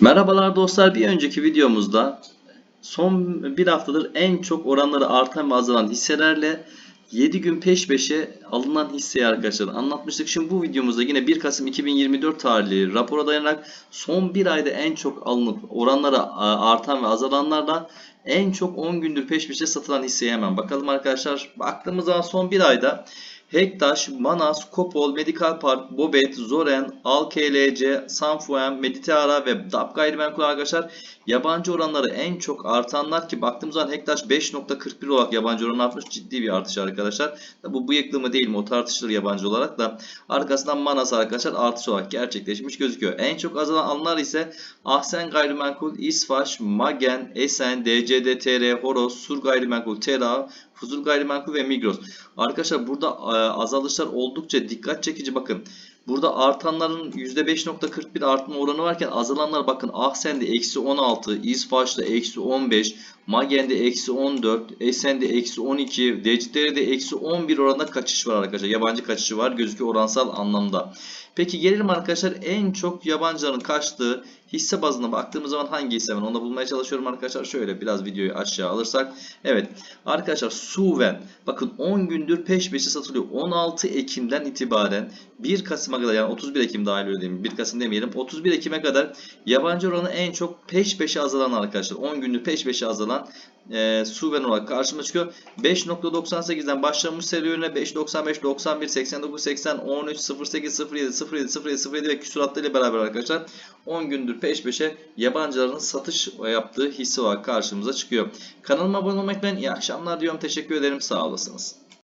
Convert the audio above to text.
Merhabalar dostlar. Bir önceki videomuzda son bir haftadır en çok oranları artan ve azalan hisselerle 7 gün peş peşe alınan hisseyi arkadaşlar anlatmıştık. Şimdi bu videomuzda yine 1 Kasım 2024 tarihli rapora dayanarak son bir ayda en çok alınıp oranları a, artan ve azalanlarla en çok 10 gündür peş peşe satılan hisseye hemen bakalım arkadaşlar. Baktığımız zaman son bir ayda Hektaş, Manas, Kopol, Medical Park, Bobet, Zoren, ALKLC, Sanfuem, Mediteara ve DAP gayrimenkul arkadaşlar yabancı oranları en çok artanlar ki baktığımız zaman Hektaş 5.41 olarak yabancı oranı artmış ciddi bir artış arkadaşlar. Bu bıyıklı mı değil mi o tartışılır yabancı olarak da arkasından Manas arkadaşlar artış olarak gerçekleşmiş gözüküyor. En çok azalan alanlar ise Ahsen Gayrimenkul, İsfaş, Magen, Esen, DCDTR, Horos, Sur Gayrimenkul, Tera, Fuzul Gayrimenkul ve Migros. Arkadaşlar burada e, azalışlar oldukça dikkat çekici bakın. Burada artanların %5.41 artma oranı varken azalanlar bakın Ahsen'de eksi 16, İsfaç'ta eksi 15, Magen'de eksi 14, Esen'de eksi 12, DCTR'de eksi 11 oranında kaçış var arkadaşlar. Yabancı kaçışı var gözüküyor oransal anlamda. Peki gelelim arkadaşlar en çok yabancıların kaçtığı hisse bazına baktığımız zaman hangi hisse var onu da bulmaya çalışıyorum arkadaşlar. Şöyle biraz videoyu aşağı alırsak. Evet arkadaşlar Suven bakın 10 gündür peş peşe satılıyor. 16 Ekim'den itibaren 1 Kasım'a kadar yani 31 Ekim dahil öyle diyeyim. 1 Kasım demeyelim. 31 Ekim'e kadar yabancı oranı en çok peş peşe azalan arkadaşlar. 10 gündür peş peşe azalan e, Suven olarak karşıma çıkıyor. 5.98'den başlamış serüvenine 5.95, 91, 89, 80, 13, 08, 07, 07, 07, 07 ve küsuratlarıyla beraber arkadaşlar 10 gündür peş peşe yabancıların satış yaptığı hisse olarak karşımıza çıkıyor. Kanalıma abone olmayı unutmayın. İyi akşamlar diyorum. Teşekkür ederim. Sağ olasınız.